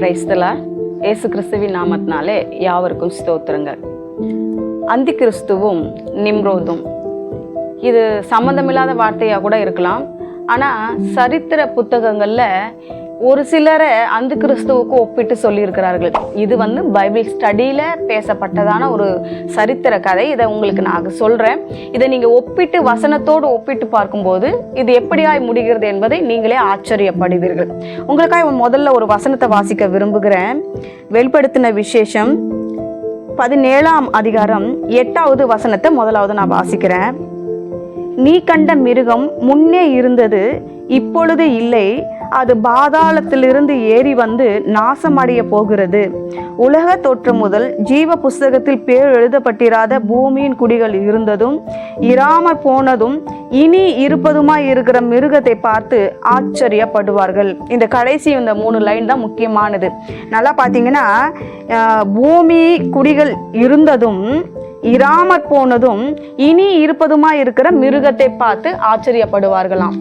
கிரைஸ்தலா இயேசு கிறிஸ்துவின் நாமத்தினாலே யாவருக்கும் ஸ்தோத்திரங்கள். அந்தி கிறிஸ்துவும் நிம்ரோதும். இது சம்மந்தமில்லாத வார்த்தையாக கூட இருக்கலாம். ஆனால் சரித்திர புத்தகங்களில் ஒரு சிலரை அந்த கிறிஸ்துவுக்கு ஒப்பிட்டு சொல்லியிருக்கிறார்கள். இது வந்து பைபிள் ஸ்டடியில் பேசப்பட்டதான ஒரு சரித்திர கதை. இதை உங்களுக்கு நான் சொல்கிறேன் இதை நீங்கள் ஒப்பிட்டு வசனத்தோடு ஒப்பிட்டு பார்க்கும்போது இது எப்படியாய் முடிகிறது என்பதை நீங்களே ஆச்சரியப்படுவீர்கள். உங்களுக்காக முதல்ல ஒரு வசனத்தை வாசிக்க விரும்புகிறேன். வெளிப்படுத்தின விசேஷம் பதினேழாம் அதிகாரம் எட்டாவது வசனத்தை முதலாவது நான் வாசிக்கிறேன். நீ கண்ட மிருகம் முன்னே இருந்தது இப்பொழுது இல்லை. அது பாதாளத்திலிருந்து ஏறி வந்து நாசமடைய போகிறது. உலக தோற்றம் முதல் ஜீவ புஸ்தகத்தில் பேர் எழுதப்பட்டிராத பூமியின் குடிகள் இருந்ததும் இராமற் போனதும் இனி இருப்பதுமாய் இருக்கிற மிருகத்தை பார்த்து ஆச்சரியப்படுவார்கள். இந்த கடைசி இந்த மூணு லைன் தான் முக்கியமானது. நல்லா பார்த்தீங்கன்னா பூமி குடிகள் இருந்ததும் இராமற் போனதும் இனி இருப்பதுமா இருக்கிற மிருகத்தை பார்த்து ஆச்சரியப்படுவார்களாம்.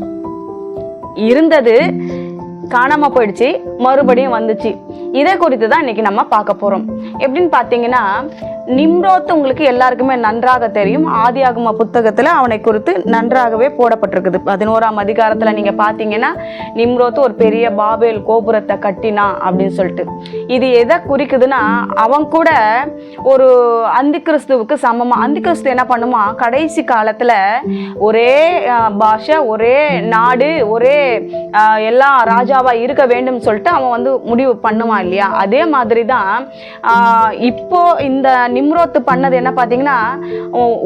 இருந்தது காணாமல் போயிடுச்சு. மறுபடியும் வந்துச்சு. இதை குறித்து தான் இன்னைக்கு நம்ம பார்க்க போகிறோம் எப்படின்னு பார்த்தீங்கன்னா நிம்ரோத் உங்களுக்கு எல்லாருக்குமே நன்றாக தெரியும். ஆதியாகம புத்தகத்தில் அவனை குறித்து நன்றாகவே போடப்பட்டிருக்குது. பதினோராம் அதிகாரத்தில் நீங்கள் பார்த்தீங்கன்னா நிம்ரோத் ஒரு பெரிய பாபேல் கோபுரத்தை கட்டினான் அப்படின்னு சொல்லிட்டு. இது எதை குறிக்குதுன்னா அவன் கூட ஒரு அந்தி கிறிஸ்துவுக்கு சமமாக அந்தி கிறிஸ்து என்ன பண்ணுமா கடைசி காலத்தில் ஒரே பாஷை ஒரே நாடு ஒரே எல்லா ராஜாவாக இருக்க வேண்டும் சொல்லிட்டு அவன் வந்து முடிவு பண்ணுவான் இல்லையா? அதே மாதிரி தான் இப்போ இந்த நிம்ரோத்து பண்ணது என்ன பார்த்தீங்கன்னா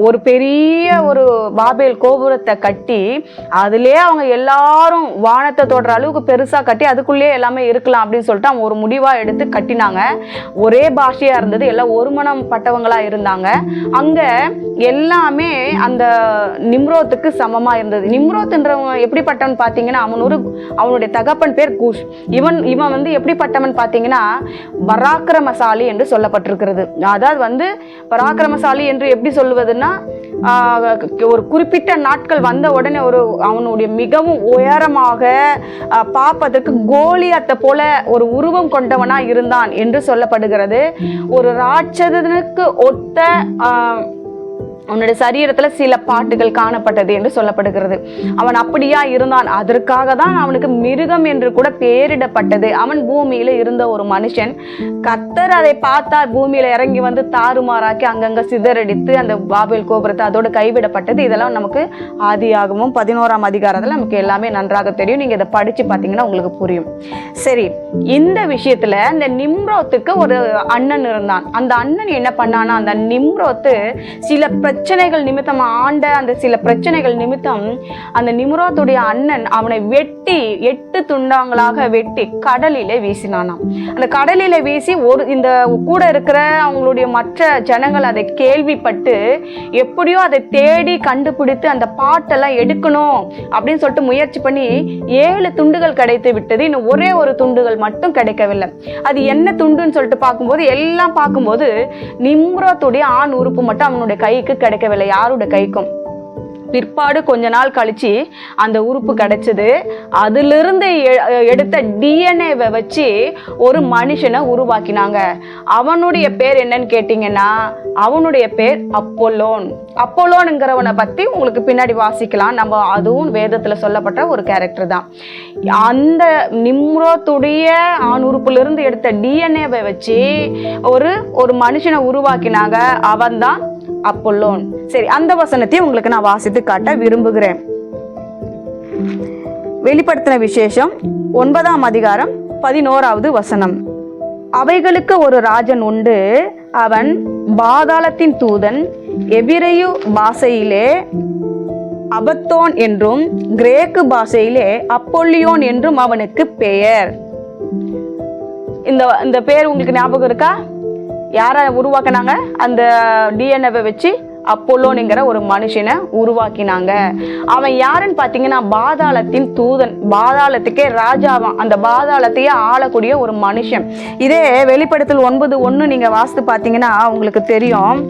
ஒரு பெரிய ஒரு பாபேல் கோபுரத்தை கட்டி அதுலயே அவங்க எல்லாரும் வானத்தை தொடுற அளவுக்கு பெருசாக கட்டி அதுக்குள்ளேயே எல்லாமே இருக்கலாம் அப்படின்னு சொல்லிட்டு அவங்க ஒரு முடிவாக எடுத்து கட்டினாங்க. ஒரே பாஷையாக இருந்தது. எல்லாம் ஒரு மனம் பட்டவங்களாக இருந்தாங்க. அங்கே எல்லாமே அந்த நிம்ரோத்துக்கு சமமாக இருந்தது. நிம்ரோத்துன்றவங்க எப்படிப்பட்டவன் பார்த்தீங்கன்னா அவன் ஒரு அவனுடைய தகப்பன் பேர் கூஷ். இவன் இவன் வந்து எப்படிப்பட்டவன் பார்த்தீங்கன்னா பராக்கிரமசாலி என்று சொல்லப்பட்டிருக்கிறது. அதாவது வந்து வந்து பராக்கிரமசாலி என்று எப்படி சொல்லுவதுன்னா ஒரு குறிப்பிட்ட நாட்கள் வந்த உடனே ஒரு அவனுடைய மிகவும் உயரமாக பார்ப்பதற்கு கோலியத்தை போல ஒரு உருவம் கொண்டவனாக இருந்தான் என்று சொல்லப்படுகிறது. ஒரு ராட்சதனுக்கு ஒத்த ஆஹ், அவனுடைய சில பாட்டுகள் காணப்பட்டது என்று சொல்லப்படுகிறது. அவன் அப்படியா இருந்தான்? அதற்காக தான் அவனுக்கு மிருகம் என்று கூட பெயரிடப்பட்டது. அவன் பூமியில் இருந்த ஒரு மனுஷன் கத்தர் அதை பார்த்தார். பூமியில் இறங்கி வந்து தாறுமாறாக்கி அங்கங்கே சிதறடித்து அந்த பாபில் கோபுரத்தை அதோடு கைவிடப்பட்டது. இதெல்லாம் நமக்கு ஆதியாகவும் பதினோராம் அதிகாரத்தில் நமக்கு எல்லாமே நன்றாக தெரியும். நீங்கள் இதை படித்து பார்த்தீங்கன்னா உங்களுக்கு புரியும். சரி இந்த விஷயத்தில் இந்த நிம்ரோத்துக்கு ஒரு அண்ணன் இருந்தான். அந்த அண்ணன் என்ன பண்ணானா அந்த நிம்ரோத்து சில பிரச்சனைகள் நிமித்தம் ஆண்ட அந்த சில பிரச்சனைகள் நிமித்தம் அந்த நிம்ரோத்துடைய அண்ணன் அவனை வெட்டி எட்டு துண்டாங்களாக வெட்டி கடலிலே வீசினானாம். அந்த கடலிலே வீசி ஒரு இந்த கூட இருக்கிற அவங்களுடைய மற்ற ஜனங்கள் அதை கேள்விப்பட்டு எப்படியோ அதை தேடி கண்டுபிடித்து அந்த பாட்டெல்லாம் எடுக்கணும் அப்படின்னு சொல்லிட்டு முயற்சி பண்ணி ஏழு துண்டுகள் கிடைத்து விட்டது. இன்னும் ஒரே ஒரு துண்டுகள் மட்டும் கிடைக்கவில்லை. அது என்ன துண்டுன்னு சொல்லிட்டு பார்க்கும்போது எல்லாம் பார்க்கும்போது நிம்ரோத்துடைய ஆண் உறுப்பு மட்டும் அவனுடைய கைக்கு கிடைக்கவில்லை. யாரோட கைக்கும்? பிற்பாடு கொஞ்ச நாள் கழிச்சு அந்த உறுப்பு கிடைச்சது. அதிலிருந்து எ- எடுத்த டிஎன்ஏவை வச்சு ஒரு மனுஷனை உருவாக்கினாங்க. அவனுடைய பேர் என்னன்னு கேட்டிங்கன்னா அவனுடைய பேர் அப்போலோன். அப்போலோனுங்கிறவனை பற்றி உங்களுக்கு பின்னாடி வாசிக்கலாம். நம்ம அதுவும் வேதத்தில் சொல்லப்பட்ட ஒரு கேரக்டர் தான். அந்த நிம்ரோத்துடைய ஆண் உறுப்புலேருந்து எடுத்த டிஎன்ஏவை வச்சு ஒரு ஒரு மனுஷனை உருவாக்கினாங்க. அவன்தான் அப்போலோன். சரி அந்த வசனத்தையும் உங்களுக்கு நான் வாசித்து காட்ட விரும்புகிறேன். வெளிப்படுத்தின விசேஷம் ஒன்பதாம் அதிகாரம் பதினோராவது வசனம். அவைகளுக்கு ஒரு ராஜன் உண்டு. அவன் பாதாளத்தின் தூதன் எபிரையு பாஷையிலே அபத்தோன் என்றும் கிரேக்கு பாஷையிலே அப்பொல்லியோன் என்றும் அவனுக்கு பெயர். இந்த இந்த பேர் உங்களுக்கு ஞாபகம் இருக்கா? யாரை உருவாக்குனாங்க? அந்த டிஎன்ஏவை வச்சு அப்போலோனுங்கிற ஒரு மனுஷனை உருவாக்கினாங்க. அவன் யாருன்னு பார்த்தீங்கன்னா பாதாளத்தின் தூதன். பாதாளத்துக்கே ராஜாவான் அந்த பாதாளத்தையே ஆளக்கூடிய ஒரு மனுஷன். இதே வெளிப்படத்தில் ஒன்பது ஒன்று நீங்கள் வாசித்து பார்த்தீங்கன்னா உங்களுக்கு தெரியும்.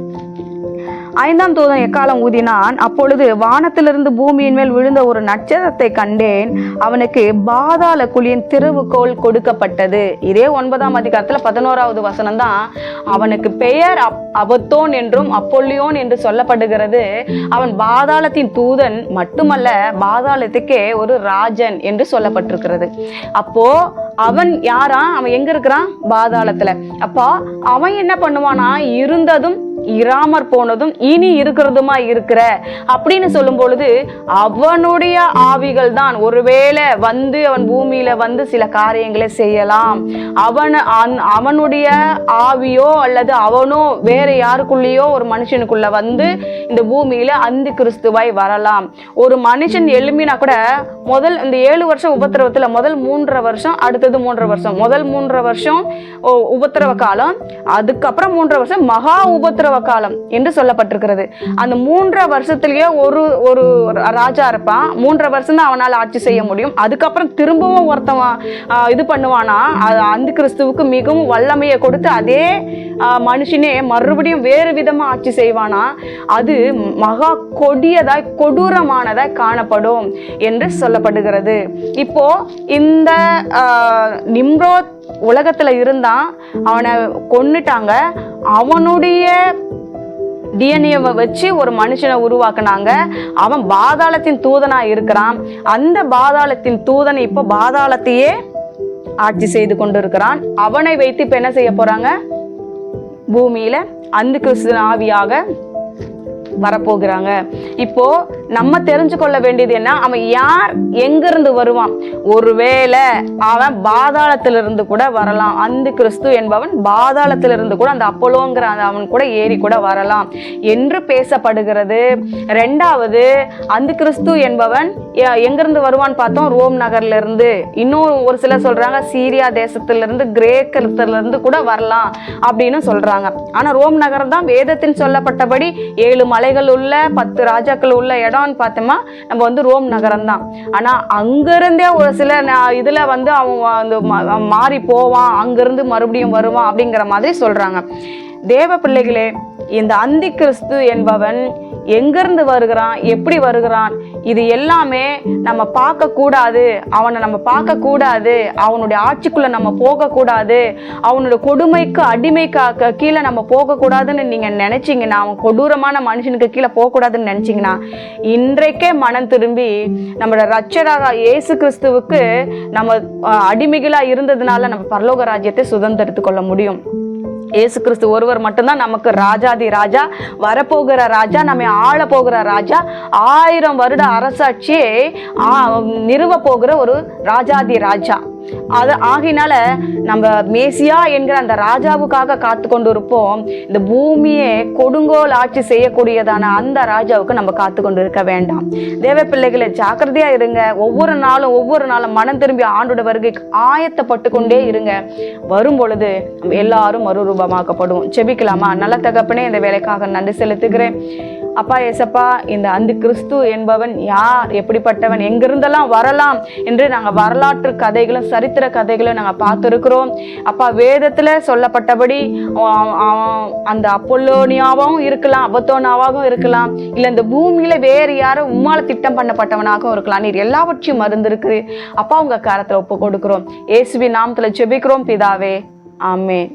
ஐந்தாம் தூதன் எக்காலம் ஊதினான்? அப்பொழுது வானத்திலிருந்து பூமியின் மேல் விழுந்த ஒரு நட்சத்திரத்தை கண்டேன். அவனுக்கு பாதாள குழியின் திருவுகோல் கொடுக்கப்பட்டது. இதே ஒன்பதாம் அதிகாரத்தில் பதினோராவது வசனம் தான் அவனுக்கு பெயர் அப் அபத்தோன் என்றும் அப்பொல்லியோன் என்று சொல்லப்படுகிறது. அவன் பாதாளத்தின் தூதன் மட்டுமல்ல பாதாளத்துக்கே ஒரு ராஜன் என்று சொல்லப்பட்டிருக்கிறது. அப்போ அவன் யாரா? அவன் எங்க இருக்கிறான்? பாதாளத்துல. அப்போ அவன் என்ன பண்ணுவானா? இருந்ததும் இராமற் போனதும் இனி இருக்கிறதுமா இருக்கிற? அப்படின்னு சொல்லும் பொழுது அவனுடைய ஆவிகள் தான் ஒருவேளை வந்து அவன் பூமியில வந்து சில காரியங்களை செய்யலாம். அவன் அந்- அவனுடைய ஆவியோ அல்லது அவனோ வேற யாருக்குள்ளேயோ ஒரு மனுஷனுக்குள்ள வந்து இந்த பூமியில அந்தி கிறிஸ்துவாய் வரலாம். ஒரு மனுஷன் எழும்பினா கூட முதல் இந்த ஏழு வருஷம் உபத்திரவத்துல முதல் மூன்றரை வருஷம் அடுத்தது மூன்றரை வருஷம். முதல் மூன்றரை வருஷம் ஓ, உபத்திரவ காலம் அதுக்கப்புறம் மூன்றரை வருஷம் மகா உபத்திரவ காலம் என்று சொல்லப்பட்டிருக்கிறது. அந்த மூன்றரை வருஷத்துலயே ஒரு ஒரு ராஜா இருப்பான். மூன்றரை வருஷம் தான் அவனால் ஆட்சி செய்ய முடியும். அதுக்கப்புறம் திரும்பவும் ஒருத்தவன் இது பண்ணுவானா? அது அந்த கிறிஸ்துவுக்கு மிகவும் வல்லமையை கொடுத்து அதே மனுஷனே மறுபடியும் வேறு விதமாக ஆட்சி செய்வானா? அது மகா கொடியதாய் கொடூரமானதாய் காணப்படும் என்று சொல்லப்படுகிறது. இப்போ இந்த நிம்ரோத் உலகத்தில் இருந்தான். அவனை கொன்னுட்டாங்க. அவனுடைய டிஎன்ஏவை வச்சு ஒரு மனுஷனை உருவாக்குனாங்க. அவன் பாதாளத்தின் தூதனா இருக்கிறான். அந்த பாதாளத்தின் தூதனை இப்போ பாதாளத்தையே ஆட்சி செய்து கொண்டிருக்கிறான். அவனை வைத்து இப்போ என்ன செய்ய போறாங்க? பூமியில அந்த கிறிஸ்து ஆவியாக வரப்போகிறாங்க. இப்போ நம்ம தெரிஞ்சு கொள்ள வேண்டியது என்ன? அவன் யார்? எங்கிருந்து வருவான்? ஒருவேளை அவன் பாதாளத்திலிருந்து கூட வரலாம். அந்த கிறிஸ்து என்பவன் பாதாளத்திலிருந்து கூட அந்த அப்போலோங்கிற அந்த அவன் கூட ஏறி கூட வரலாம் என்று பேசப்படுகிறது. ரெண்டாவது அந்த கிறிஸ்து என்பவன் எங்கிருந்து வருவான்னு பார்த்தோம்? ரோம் நகர்ல இருந்து இன்னும் ஒரு சிலர் சொல்றாங்க சீரியா தேசத்துல இருந்து இருந்து கூட வரலாம் அப்படின்னு சொல்றாங்க. ஆனா ரோம் நகரம் தான் வேதத்தில் சொல்லப்பட்டபடி ஏழு மலைகள் உள்ள பத்து ராஜாக்கள் உள்ள இடம். இடம்னு பார்த்தோமா நம்ம வந்து ரோம் நகரம் தான் ஆனா அங்கிருந்தே ஒரு சில இதில் இதுல வந்து அவன் வந்து மாறி போவான் அங்கிருந்து மறுபடியும் வருவான் அப்படிங்கிற மாதிரி சொல்றாங்க. தேவ பிள்ளைகளே இந்த அந்தி கிறிஸ்து என்பவன் எங்கேருந்து வருகிறான்? எப்படி வருகிறான்? இது எல்லாமே நம்ம பார்க்கக்கூடாது. அவனை நம்ம பார்க்கக்கூடாது. அவனுடைய ஆட்சிக்குள்ளே நம்ம போகக்கூடாது. அவனுடைய கொடுமைக்கு அடிமைக்கு கீழே நம்ம போகக்கூடாதுன்னு நீங்கள் நினச்சிங்கன்னா அவன் கொடூரமான மனுஷனுக்கு கீழே போகக்கூடாதுன்னு நினச்சிங்கன்னா இன்றைக்கே மனம் திரும்பி நம்மளோட ரச்சராக இயேசு கிறிஸ்துவுக்கு நம்ம அடிமைகளாக இருந்ததுனால நம்ம பரலோக ராஜ்யத்தை சுதந்திரத்து கொள்ள முடியும். இயேசு கிறிஸ்து ஒருவர் மட்டும்தான் நமக்கு ராஜாதி ராஜா வரப்போகிற ராஜா நம்ம ஆள போகிற ராஜா ஆயிரம் வருட அரசாட்சியை நிறுவ போகிற ஒரு ராஜாதி ராஜா. அது ஆகினால நம்ம மேசியா என்கிற அந்த ராஜாவுக்காக காத்து கொண்டு இருப்போம் இந்த பூமியை கொடுங்கோல் ஆட்சி செய்யக்கூடியதான அந்த ராஜாவுக்கு நம்ம காத்து கொண்டு இருக்க வேண்டாம். தேவ பிள்ளைகளை ஜாக்கிரதையா இருங்க. ஒவ்வொரு நாளும் ஒவ்வொரு நாளும் மனம் திரும்பி ஆண்டோட வருகைக்கு ஆயத்தப்பட்டு கொண்டே இருங்க. வரும் பொழுது எல்லாரும் மறுரூபமாக்கப்படுவோம் செபிக்கலாமா நல்ல தகப்பனே இந்த வேலைக்காக நன்றி செலுத்துகிறேன். அப்பா ஏசப்பா இந்த அந்த கிறிஸ்து என்பவன் யார்? எப்படிப்பட்டவன்? எங்கிருந்தெல்லாம் வரலாம் என்று நாங்கள் வரலாற்று கதைகளும் சரித்திர கதைகளும் நாங்கள் பார்த்துருக்குறோம். அப்பா வேதத்தில் சொல்லப்பட்டபடி அந்த அப்பொல்லோனியாவும் இருக்கலாம் அபத்தோனாவாகவும் இருக்கலாம். இல்லை இந்த பூமியில் வேறு யாரும் உம்மால் திட்டம் பண்ணப்பட்டவனாகவும் இருக்கலாம். நீர் எல்லாவற்றையும் மறந்துருக்கு அப்பா உங்கள் காரத்தில் ஒப்பு கொடுக்குறோம். ஏசுவி நாமத்தில் செபிக்கிறோம் பிதாவே ஆமென்.